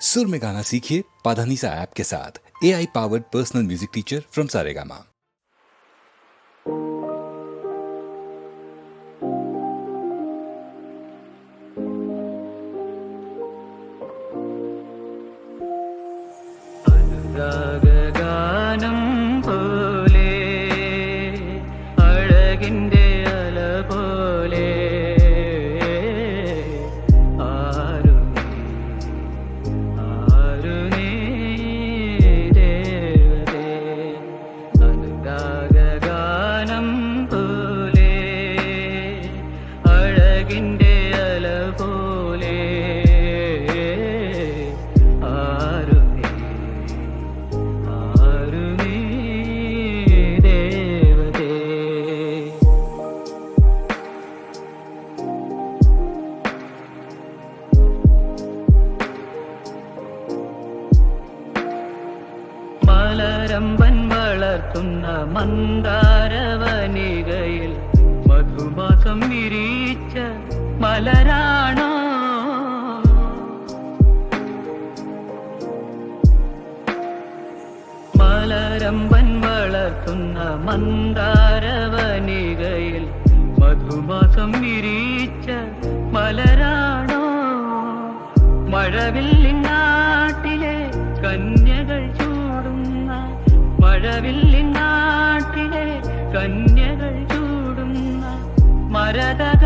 सुर में गाना सीखिए पाधानीसा ऐप के साथ A I powered personal music teacher from Saregama രാഗഗാനം പോലെ അഴകിൻ്റെ മലരമ്പൻ വളർത്തുന്ന മന്ദാരവനികയിൽ മധുമാസം വിരിച്ച മലരാണോ? മലരമ്പൻ വളർത്തുന്ന മന്ദാരവനികയിൽ മധുമാസം വിരിച്ച മലരാണോ? മഴവില്ലിനാട്ടിലെ കന്നി മഴവില്ലിൻ നാട്ടിലെ കന്യകൾ ചൂടുന്ന മരതക